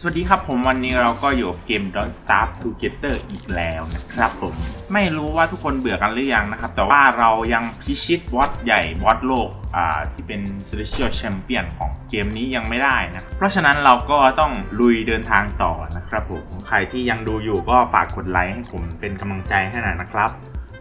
สวัสดีครับผมวันนี้เราก็อยู่กับเกม Don't Starve Together อีกแล้วนะครับผม ไม่รู้ว่าทุกคนเบื่อกันหรือยังนะครับ แต่ว่าเรายังพิชิตบอสใหญ่บอสโลกอ่าที่เป็น Celestial Champion ของเกมนี้ยังไม่ได้นะ เพราะฉะนั้นเราก็ต้องลุยเดินทางต่อนะครับผม ใครที่ยังดูอยู่ก็ฝากกดไลค์ให้ผมเป็นกำลังใจให้หน่อยนะครับ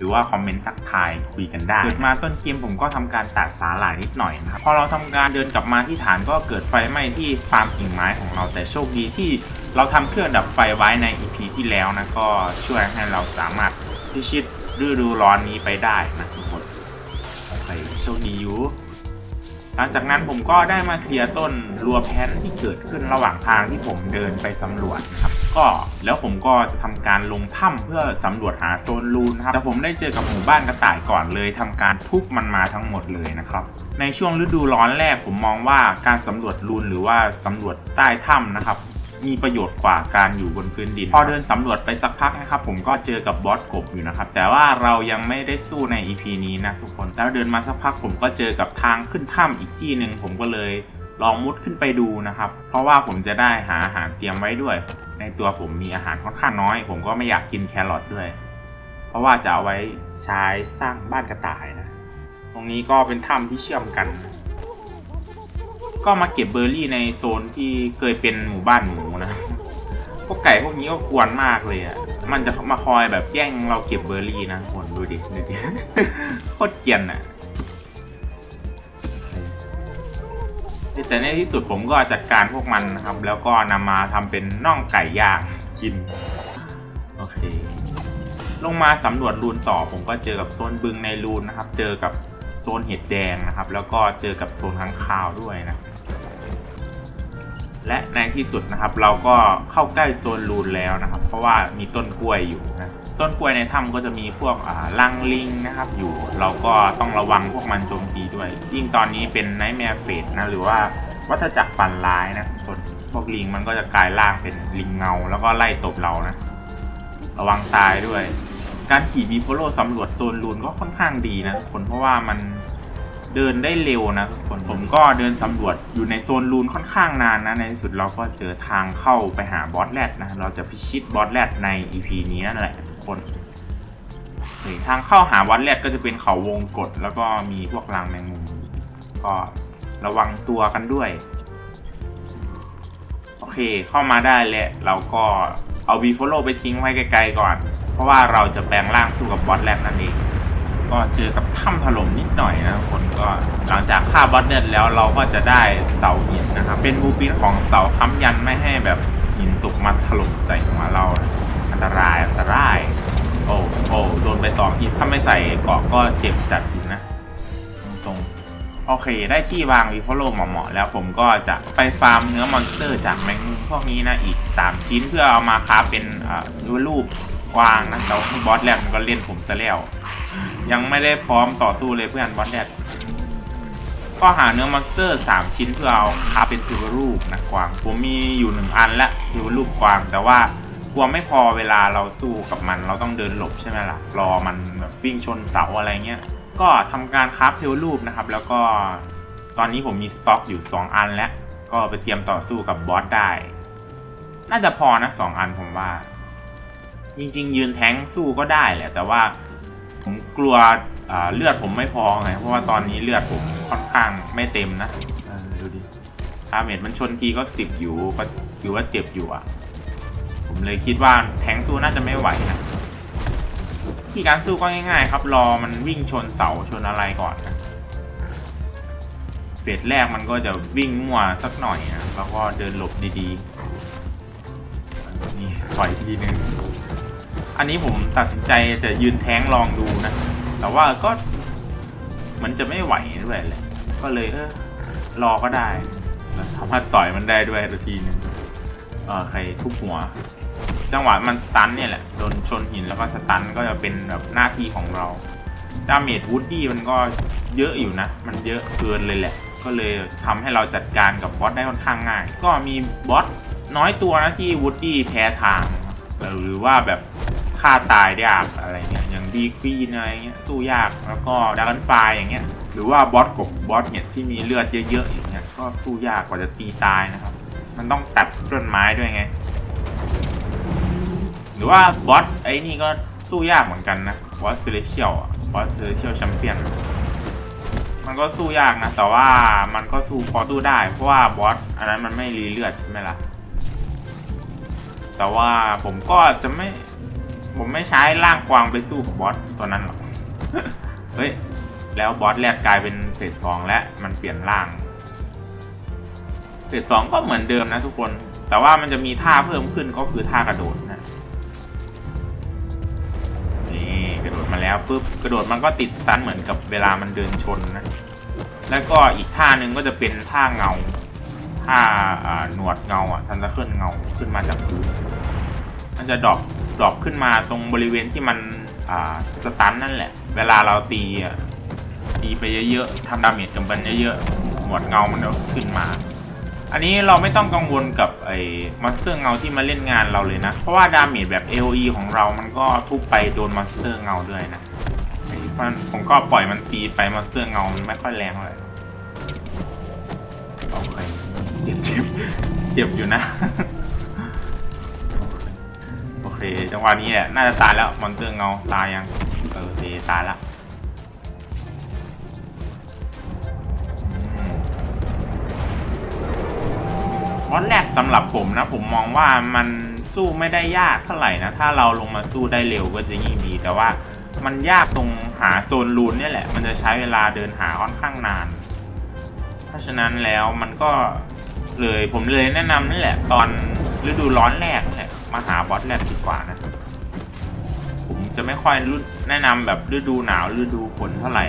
หรือว่าคอมเมนต์ทักทายคุยกันได้เกิดมาต้นเกมผมก็ทำการตัดสาหร่ายนิดหน่อยนะครับพอเราทำการเดินกลับมาที่ฐานก็เกิดไฟไหม้ที่ฟาร์มกิ่งไม้ของเราแต่โชคดีที่เราทำเครื่องดับไฟไว้ใน EP ที่แล้วนะก็ช่วยให้เราสามารถพิชิตฤดูร้อนนี้ไปได้นะทุกคนโอเคโชคดีอยู่หลังจากนั้นผมก็ได้มาเคลียร์ต้นรัวแพนที่เกิดขึ้นระหว่างทางที่ผมเดินไปสำรวจนะครับ ก็แล้วผมก็จะทำการลงถ้ำเพื่อสำรวจหาโซนรูนนะครับแต่ผมได้เจอกับหมู่บ้านกระต่ายก่อนเลยทำการทุบมันมาทั้งหมดเลยนะครับ ในช่วงฤดูร้อนแรกผมมองว่าการสำรวจรูนหรือว่าสำรวจใต้ถ้ำนะครับมีประโยชน์กว่าการอยู่บนพื้นดิน พอเดินสำรวจไปสักพักนะครับผมก็เจอกับบอสกบอยู่นะครับ แต่ว่าเรายังไม่ได้สู้ใน EP นี้นะทุกคน แล้วเดินมาสักพักผมก็เจอกับทางขึ้นถ้ำอีกที่หนึ่งผมก็เลย ลองมุดขึ้นไปดูนะครับ เพราะว่าผมจะได้หาอาหารเตรียมไว้ด้วย ในตัวผมมีอาหารค่อนข้างน้อย ผมก็ไม่อยากกินแครอทด้วย เพราะว่าจะเอาไว้ใช้สร้างบ้านกระต่ายนะ ตรงนี้ก็เป็นถ้ำที่เชื่อมกัน ก็มาเก็บเบอร์รี่ในโซนที่เคยเป็นหมู่บ้านหมูนะพวกไก่พวกนี้ก็กวนมากเลยอะ มันจะมาคอยแบบแย่งเราเก็บเบอร์รี่นะคนดูดิดูดิโคตรเกรียนอะ แต่ในที่สุดผมก็จัดการพวกมันนะครับ แล้วก็นำมาทำเป็นน่องไก่ย่างกิน โอเค ลงมาสำรวจรูนต่อผมก็เจอกับโซนบึงในรูนนะครับ เจอกับโซนเห็ดแดงนะครับ แล้วก็เจอกับโซนค้างคาวด้วยนะ และในที่สุดนะครับ เราก็เข้าใกล้โซนรูนแล้วนะครับ เพราะว่ามีต้นกล้วยอยู่นะ ต้นกล้วยในถ้ำก็จะมีพวกอ่าลังลิงนะครับ อยู่เราก็ต้องระวังพวกมันโจมตีด้วย ยิ่งตอนนี้เป็นไนท์แมร์เฟสนะหรือว่าวัฏจักรฝันร้ายนะส่วนพวกลิงมันก็จะกลายร่างเป็นลิงเงา แล้วก็ไล่ตบเรานะ ระวังตายด้วย การขี่บีโฟโลสำรวจโซนรูนก็ค่อนข้างดีนะทุกคนเพราะว่ามันเดินได้เร็วนะทุกคนผมก็เดินสำรวจอยู่ในโซนรูนค่อนข้างนานนะในที่สุดเราก็เจอทางเข้าไปหาบอสแรดนะเราจะพิชิตบอสแรดใน EP นี้นั่นแหละ คนเฮ้ยทางเข้าหาบอสแรดก็จะเป็นเขาวงกฏแล้วก็มีพวกรังแมงมุมก็ระวังตัวกันด้วย โอเคเข้ามาได้แล้วเราก็เอาวีโฟโลไปทิ้งไว้ไกลๆก่อน เพราะว่าเราจะแปลงร่างสู้กับบอสแรกนั่นเอง ก็เจอกับถ้ำถล่มนิดหน่อยนะคนก็หลังจากฆ่าบอสเนตแล้วเราก็จะได้เสาหินนะครับ เป็นบูปินของเสาค้ำยันไม่ให้แบบหินตกมาถล่มใส่หัวเรา อันตรายอันตราย โดนไปสองทีถ้าไม่ใส่เกราะก็เจ็บจัดอยู่นะ ตรงโอเค ได้ที่วางวีโฟโลเหมาะๆแล้วผมก็จะไปฟาร์มเนื้อมอนสเตอร์จากแมงมุมพวกนี้นะอีก 3 ชิ้นเพื่อเอามาคราเป็นอ่ารูปกวางนะแต่ว่าบอสแรกมันก็เล่นผมซะแล้ว ยังไม่ได้พร้อมต่อสู้เลยเพื่อนบอสแรกก็หาเนื้อมอนสเตอร์ 3 ชิ้นเพื่อเอาคราเป็นเทวรูปนะกวาง ผมมีอยู่หนึ่งอันละเทวรูปกวางแต่ว่า กลัวไม่พอเวลาเราสู้กับมันเราต้องเดินหลบใช่ไหมล่ะ รอมันแบบวิ่งชนเสาอะไรเงี้ย ก็ทำการคราฟเทวรูปนะครับ แล้วก็ตอนนี้ผมมีสต็อกอยู่ 2 อันแล้ว ก็ไปเตรียมต่อสู้กับบอสได้ น่าจะพอนะสองอันผมว่า จริง ๆ ยืนแทงสู้ก็ได้แหละ แต่ว่าผมกลัวเลือดผมไม่พอไง เพราะว่าตอนนี้เลือดผมค่อนข้างไม่เต็มนะดูดิอาเมจมันชนทีก็สิบอยู่ก็ถือว่าเจ็บอยู่อะ ผมเลยคิดว่าแทงสู้น่าจะไม่ไหวนะที่การสู้ก็ง่ายๆ ครับรอมันวิ่งชนเสาชนอะไรก่อนนะเฟสแรกมันก็จะวิ่งมั่วสักหน่อยนะแล้วก็เดินหลบดีๆนี่ถอยทีนึง อันนี้ผมตัดสินใจจะยืนแท้งลองดูนะ แต่ว่าก็มันจะไม่ไหวด้วยเลย ก็เลยเออรอก็ได้สามารถต่อยมันได้ด้วยทีนึงเออใครทุบหัว จังหวะมันสตันเนี่ยแหละโดนชนหินแล้วก็สตันก็จะเป็นแบบหน้าที่ของเราดาเมจวูดดี้มันก็เยอะอยู่นะ มันเยอะเกินเลยแหละ ก็เลยทำให้เราจัดการกับบอสได้ค่อนข้างง่าย ก็มีบอสน้อยตัวนะที่วูดดี้แพ้ทาง หรือว่าแบบฆ่าตายได้ยากอะไรเงี้ยอย่างดีควีนอะไรเงี้ยสู้ยากแล้วก็ดักกันไฟอย่างเงี้ยหรือว่าบอสกบบอสเนี่ยที่มีเลือดเยอะๆอย่างเงี้ยก็สู้ยากกว่าจะตีตายนะครับ มันต้องตัดต้นไม้ด้วยไง รือว่าบอสไอ้นี่ก็สู้ยากเหมือนกันนะบอสเซเลเชียลบอสเซเลเชียลแชมเปี้ยนมันก็สู้ยากนะ แต่ว่ามันก็สู้พอสู้ได้ เพราะว่าบอสอันนั้นมันไม่รีเลือดใช่ไหมล่ะแต่ว่าผมก็จะไม่ ผมไม่ใช้ร่างกวางไปสู้กับบอสตัวนั้นหรอกเฮ้ยแล้วบอสแรกกลายเป็นเฟสสองและมันเปลี่ยนร่างเฟสสองก็เหมือนเดิมนะทุกคน แต่ว่ามันจะมีท่าเพิ่มขึ้นก็คือท่ากระโดด กระโดดมาแล้วปุ๊บกระโดดมันก็ติดสตันเหมือนกับเวลามันเดินชนนะ แล้วก็อีกท่าหนึ่งก็จะเป็นท่าเงาท่าหนวดเงาอะทันจะขึ้นเงาขึ้นมาจากพื้นมันจะดรอปดรอปขึ้นมาตรงบริเวณที่มันอ่าสตันนั่นแหละ เวลาเราตีอะตีไปเยอะๆทำดาเมจกับมันเยอะๆหนวดเงามันจะขึ้นมา อันนี้เราไม่ต้องกังวลกับไอ้มอนสเตอร์เงาที่มาเล่นงานเราเลยนะ เพราะว่าดาเมจแบบ AOE ของเรามันก็ทุบไปโดนมอนสเตอร์เงาด้วยนะมันผมก็ปล่อยมันตีไปมอนสเตอร์เงามันไม่ค่อยแรงเลยโอเคเจ็บเจ็บเจ็บอยู่นะ โอเคจังหวะนี้แหละน่าจะตายแล้วมอนสเตอร์เงาตายยังเออตายละ อนแรกสำหรับผมนะ ผมมองว่ามันสู้ไม่ได้ยากเท่าไหร่นะ ถ้าเราลงมาสู้ได้เร็วก็จะยิ่งดี แต่ว่ามันยากตรงหาโซนรูนเนี่ยแหละ มันจะใช้เวลาเดินหาค่อนข้างนาน เพราะฉะนั้นแล้วมันก็เลยผมเลยแนะนำนี่แหละ ตอนฤดูร้อนแรกเนี่ยมาหาบอสแรกดีกว่านะ ผมจะไม่ค่อยรุแนะนำแบบฤดูหนาวฤดูฝนเท่าไหร่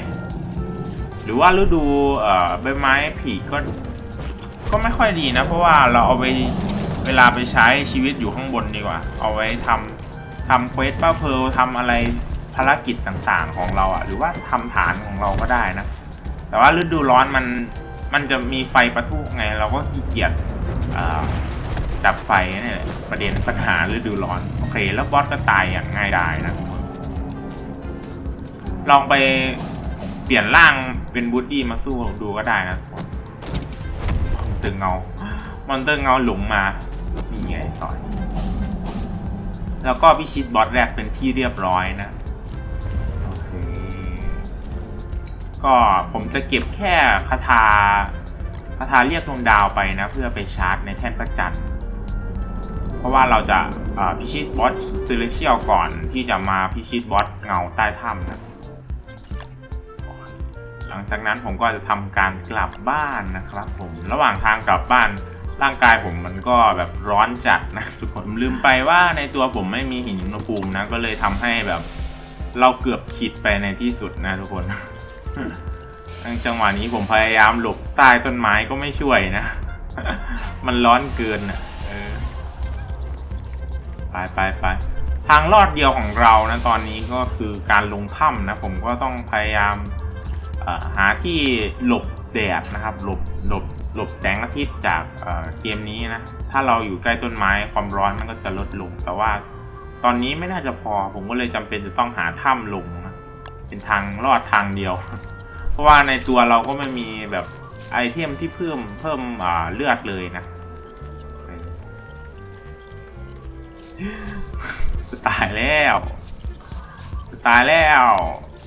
หรือว่าฤดูใบไม้ผลิก็ ก็ไม่ค่อยดีนะ เพราะว่าเราเอาไปเวลาไปใช้ชีวิตอยู่ข้างบนดีกว่า เอาไว้ทำทำเควสป้าเพลทำอะไรภารกิจต่างๆของเราอะ่ะ หรือว่าทำฐานของเราก็ได้นะ แต่ว่าฤดูร้อนมันมันจะมีไฟประทุไง เราก็ขี้เกียจดับไฟนี่แหละประเด็นปัญหาฤดูร้อน โอเค แล้วบอสก็ตายอย่างง่ายดายนะลองไปเปลี่ยนร่างเป็นบูดดี้มาสู้ดูก็ได้นะ เตอร์เงา มอนเตอร์เงาหลงมานี่ไงต่อย แล้วก็พิชิตบอสแรกเป็นที่เรียบร้อยนะ ก็ผมจะเก็บแค่คาถาคาถาเรียกดวงดาวไปนะ เพื่อไปชาร์จในแท่นประจันทร์เพราะว่าเราจะาพิชิตบอสซ e เลเชียลก่อนที่จะมาพิชิตบอสเงาใต้ถ้ำนะ จากนั้นผมก็จะทำการกลับบ้านนะครับ ผมระหว่างทางกลับบ้านร่างกายผมมันก็แบบร้อนจัดนะทุกคนผมลืมไปว่าในตัวผมไม่มีหินอุณหภูมินะก็เลยทำให้แบบ เราเกือบขีดไปในที่สุดนะทุกคนในจังหวะนี้ผมพยายามหลบใต้ต้นไม้ก็ไม่ช่วยนะ มันร้อนเกินนะไปไปไปทางลอดเดียวของเรานะตอนนี้ก็คือการลงถ้ำนะ ผมก็ต้องพยายาม หาที่หลบแดดนะครับ หลบหลบหลบแสงอาทิตย์จากเกมนี้นะ ถ้าเราอยู่ใกล้ต้นไม้ความร้อนมันก็จะลดลง แต่ว่าตอนนี้ไม่น่าจะพอ ผมก็เลยจำเป็นจะต้องหาถ้ำลงนะ เป็นทางลอดทางเดียว เพราะว่าในตัวเราก็ไม่มีแบบไอเทมที่เพิ่มเพิ่มเลือดเลยนะจะตายแล้วจะตายแล้ว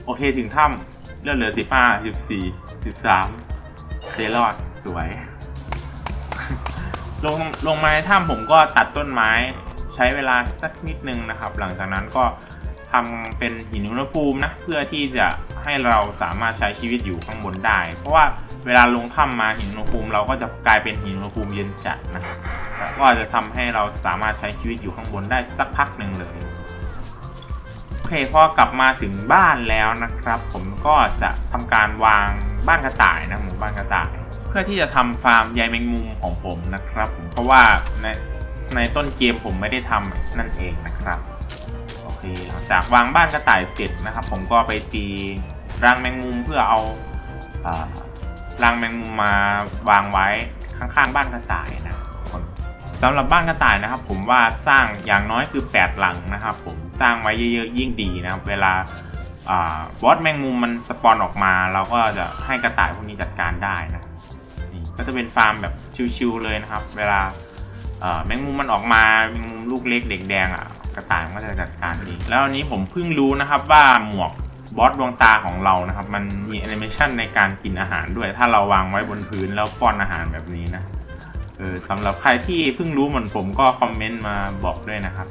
โอเคถึงถ้ำ เลือดเหลือสิบห้าสิบสี่สิบสามเดรอดสวย ลงลงมาในถ้ำผมก็ตัดต้นไม้ใช้เวลาสักนิดนึงนะครับ หลังจากนั้นก็ทำเป็นหินอุณหภูมินะเพื่อที่จะให้เราสามารถใช้ชีวิตอยู่ข้างบนได้ เพราะว่าเวลาลงถ้ำมาหินอุณหภูมิ เราก็จะกลายเป็นหินอุณหภูมิเย็นจัดนะก็จะทำให้เราสามารถใช้ชีวิตอยู่ข้างบนได้สักพักหนึ่งเลย อเคพอกลับมาถึงบ้านแล้วนะครับ ผมก็จะทำการวางบ้านกระต่ายนะหมู่บ้านกระต่าย เพื่อที่จะทำฟาร์มใยแมงมุมของผมนะครับ ผมเพราะว่าในในต้นเกมผมไม่ได้ทำนั่นเองนะครับโอเคหลังจากวางบ้านกระต่ายเสร็จนะครับ ผมก็ไปตีรังแมงมุมเพื่อเอาอารังแมงมุมมาวางไว้ข้างๆบ้านกระต่ายนะ สำหรับบ้านกระต่ายนะครับ ผมว่าสร้างอย่างน้อยคือ 8 หลังนะครับ ผมสร้างไว้เยอะๆยิ่งดีนะครับ เวลาบอสแมงมุมมันสปอนออกมา เราก็จะให้กระต่ายพวกนี้จัดการได้นะนี่ก็จะเป็นฟาร์มแบบชิวๆเลยนะครับ เวลาแมงมุมมันออกมาแมงมุมลูกเล็กเด็กแดงอะกระต่ายมันก็จะจัดการเองแล้วอันนี้ผมเพิ่งรู้นะครับว่าหมวกบอสดวงตาของเรานะครับ มันมีแอนิเมชันในการกินอาหารด้วย ถ้าเราวางไว้บนพื้นแล้วป้อนอาหารแบบนี้นะ เออสำหรับใครที่เพิ่งรู้เหมือนผมก็คอมเมนต์มาบอกด้วยนะครับ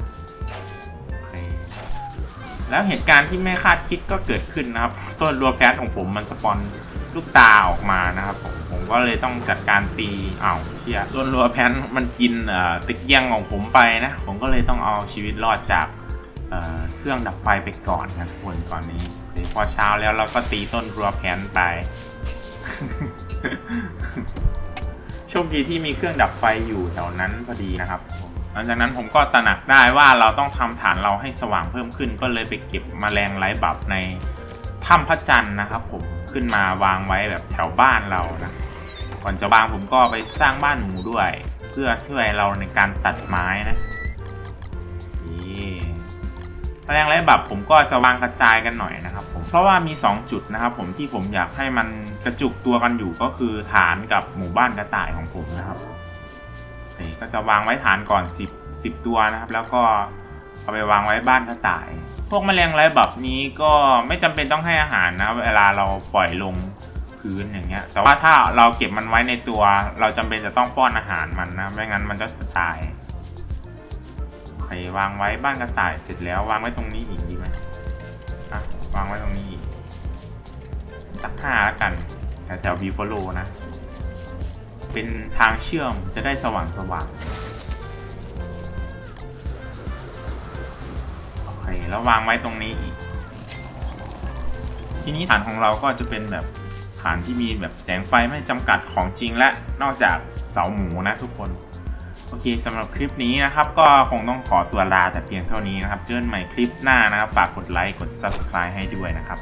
แล้วเหตุการณ์ที่ไม่คาดคิดก็เกิดขึ้นนะครับ ต้นรัวแพทของผมมันสปอนลูกตาออกมานะครับ ผมผมก็เลยต้องจัดการตีอ้าวเชียต้นรัวแพนมันกินตะเกียงของผมไปนะ ผมก็เลยต้องเอาชีวิตรอดจากเเครื่องดับไฟไปก่อนนะทุกคนตอนนี้พอเช้าแล้วเราก็ตีต้นรัวแพนไป ชคดีที่มีเครื่องดับไฟอยู่แถวนั้นพอดีนะครับผมหลังจากนั้นผมก็ตระหนักได้ว่าเราต้องทำฐานเราให้สว่างเพิ่มขึ้น ก็เลยไปเก็บมแมลงไร้บับในถ้ำพระจันทร์นะครับ ผมขึ้นมาวางไว้แบบแถวบ้านเรานะก่อนจะวางผมก็ไปสร้างบ้านหมูด้วย เพื่อช่วยเราในการตัดไม้นะ แมลงไร้บับผมก็จะวางกระจายกันหน่อยนะครับผมเพราะว่ามี 2 จุดนะครับผมที่ผมอยากให้มันกระจุกตัวกันอยู่ก็คือฐานกับหมู่บ้านกระต่ายของผมนะครับนี่ก็จะวางไว้ฐานก่อน 10 10 ตัวนะครับ แล้วก็เอาไปวางไว้บ้านกระต่าย พวกแมลงไร้บับนี้ก็ไม่จำเป็นต้องให้อาหารนะเวลาเราปล่อยลงพื้นอย่างเงี้ยแต่ว่าถ้าเราเก็บมันไว้ในตัว เราจำเป็นจะต้องป้อนอาหารมันนะไม่งั้นมันจะตาย โอเควางไว้บ้านกระต่ายเสร็จแล้ววางไว้ตรงนี้อีกดีไหมอะวางไว้ตรงนี้อีกสักห้าแล้วกันแถวๆบีโฟโลนะ เป็นทางเชื่อมจะได้สว่างสว่างโอเคแล้ววางไว้ตรงนี้อีก ทีนี้ฐานของเราก็จะเป็นแบบฐานที่มีแบบแสงไฟไม่จำกัดของจริงและนอกจากเสาหมูนะทุกคน อเคสำหรับคลิปนี้นะครับ ก็คงต้องขอตัวลาแต่เพียงเท่านี้นะครับ เจอกันใหม่คลิปหน้านะครับ ฝากกดไลค์ กด Subscribe ให้ด้วยนะครับ